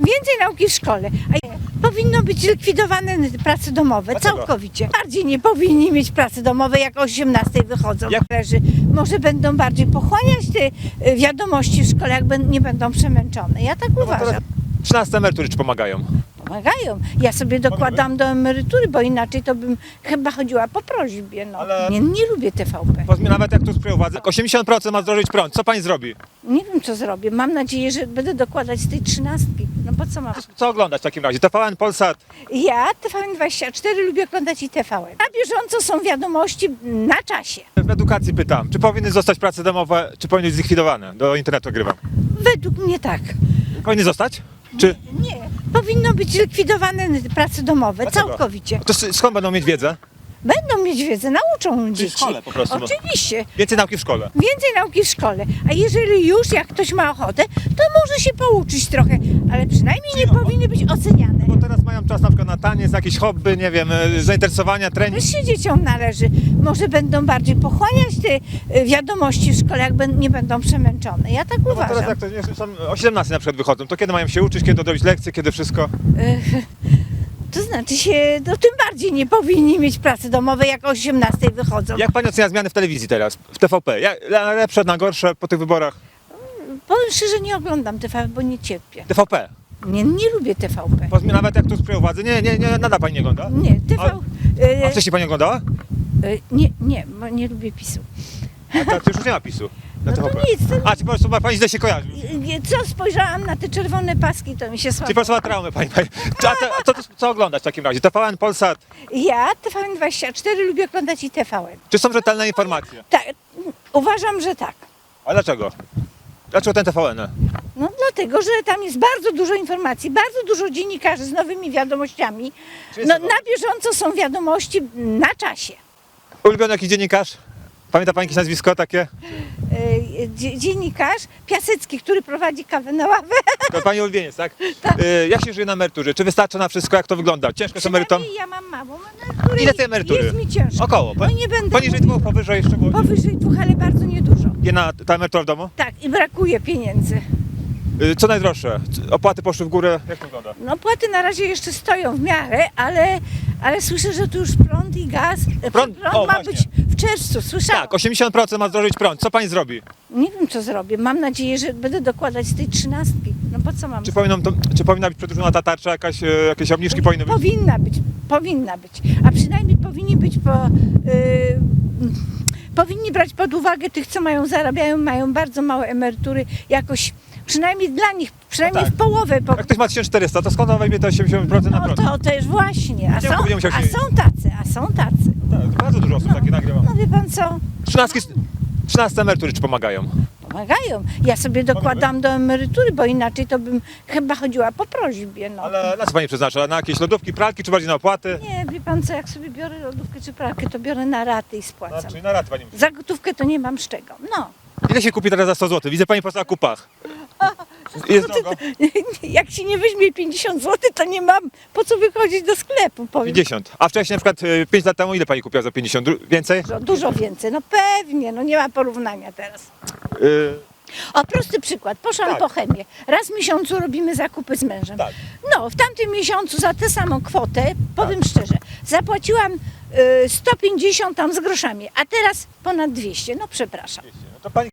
Więcej nauki w szkole. A powinno być likwidowane prace domowe Dlaczego? całkowicie. Bardziej nie powinni mieć pracy domowe, jak o 18 wychodzą. Jak- Leży. Może będą bardziej pochłaniać te y, wiadomości w szkole, jak nie będą przemęczone. Ja tak No uważam. teraz 13 emerytury czy pomagają? Pomagają. Ja sobie dokładam do emerytury, bo inaczej to bym chyba chodziła po prośbie. No. Ale- Nie, nie lubię TVP. Bo nawet jak tu sprzyją władzy, 80% ma zdrożyć prąd. Co pani zrobi? Nie wiem, co zrobię. Mam nadzieję, że będę dokładać z tej trzynastki. No po co mam? Co oglądać w takim razie? TVN, Polsat. Ja TVN24 lubię oglądać i TVN. Na bieżąco są wiadomości na czasie. W edukacji pytam, czy powinny zostać prace domowe, czy powinny być zlikwidowane? Do internetu grywam. Według mnie tak. Powinny zostać? Czy? Nie. Powinno być likwidowane prace domowe Dlaczego? całkowicie. To s- skąd będą mieć wiedzę? Będą mieć wiedzę, nauczą dzieci. szkole po prostu. Oczywiście. Więcej nauki w szkole. Więcej nauki w szkole. A jeżeli już, jak ktoś ma ochotę, to może się pouczyć trochę, ale przynajmniej nie powinny być oceniane. Bo teraz mają czas na przykład na taniec, jakieś hobby, nie wiem, e, zainteresowania, trening. Też się dzieciom należy. Może będą bardziej pochłaniać te y, wiadomości w szkole, jak ben- nie będą przemęczone. Ja tak No bo teraz uważam. jak to nie, są o 17 na przykład wychodzą, to kiedy mają się uczyć, kiedy odrobić lekcje, kiedy wszystko? To znaczy się, no tym bardziej nie powinni mieć pracy domowej, jak o 18 wychodzą. Jak pani ocenia zmiany w telewizji teraz, w TVP? Jak, na lepsze, na gorsze po tych wyborach? Powiem szczerze, nie oglądam TVP, bo nie cierpię. TVP. Nie, nie lubię TVP. Bo nawet jak tu sprzyją władzy, nie, nie, nie, nada pani nie ogląda? Nie, TV... A y, wcześniej pani oglądała? y, nie, nie, bo nie lubię PiSu. A teraz już nie ma PiSu. Na No to nic, to- A, czy po prostu ma pani źle się kojarzy? Y, Co spojrzałam na te czerwone paski, to mi się Czy słabo. po prostu ma traumę pani? pani. A, a to, to, co oglądać w takim razie? TVN, Polsat? Ja TVN24 lubię oglądać i TVN. Czy są rzetelne informacje? Tak, uważam, że tak. A dlaczego? Dlaczego ten TVN? No dlatego, że tam jest bardzo dużo informacji, bardzo dużo dziennikarzy z nowymi wiadomościami. Czy No, to na bieżąco są wiadomości na czasie. Ulubiony jakiś dziennikarz? Pamięta pani jakieś nazwisko takie? Y, dzie- Dziennikarz Piasecki, który prowadzi kawę na ławę. To pani ulubieniec, tak? Y, jak się żyje na emeryturze? Czy wystarcza na wszystko? Jak to wygląda? Ciężko z? Przynajmniej ja mam małą emeryturę. Ile tej emerytury? Jest mi ciężko. Około. No nie będę Poniżej dwóch, powyżej jeszcze było. Powyżej dwóch, ale bardzo niedużo. Jedna ta emerytura w domu? Tak, i brakuje pieniędzy. Y, co najdroższe? C- Opłaty poszły w górę? Jak to wygląda? No płaty na razie jeszcze stoją w miarę, ale, ale słyszę, że tu już prąd i gaz. e, Prąd? O, ma właśnie. być czerwcu, słyszałam. Tak, 80% ma zdrożyć prąd. Co pani zrobi? Nie wiem, co zrobię. Mam nadzieję, że będę dokładać z tej trzynastki. No po co mam? Czy, to, czy powinna być przedłużona ta tarcza? Jakaś, e, jakieś obniżki powinny być? Powinna być, powinna być. A przynajmniej powinni być po... Yy, powinni brać pod uwagę tych, co mają, zarabiają, mają bardzo małe emerytury, jakoś przynajmniej dla nich, przynajmniej tak. w połowę. Po, Jak ktoś ma 1400, to skąd on weźmie te 80% na no prąd? to też właśnie. A są, musiał a są tacy, a są tacy. Tak, bardzo dużo osób takie nagrywa. No wie pan co? 13, 13 emerytury czy pomagają? Pomagają. Ja sobie dokładam do emerytury, bo inaczej to bym chyba chodziła po prośbie. No. Ale na co pani przeznacza? Na jakieś lodówki, pralki, czy bardziej na opłaty? Nie, wie pan co, jak sobie biorę lodówkę czy pralkę, to biorę na raty i spłacam. Znaczy na raty pani. Za gotówkę to nie mam z czego. No. Ile się kupi teraz za 100 zł? Widzę pani po prostu na kupach. Jest drogo? Jak się nie weźmie 50 zł, to nie mam po co wychodzić do sklepu. Powiem. 50. A wcześniej na przykład 5 lat temu ile pani kupiła za 50? Dru- Więcej? Dużo, dużo więcej, no pewnie, no nie ma porównania teraz. Yy, O, prosty przykład. Poszłam Tak. po chemię. Raz w miesiącu robimy zakupy z mężem. Tak. No, w tamtym miesiącu za tę samą kwotę, powiem szczerze, zapłaciłam y, 150 tam z groszami, a teraz ponad 200. No przepraszam. no to pani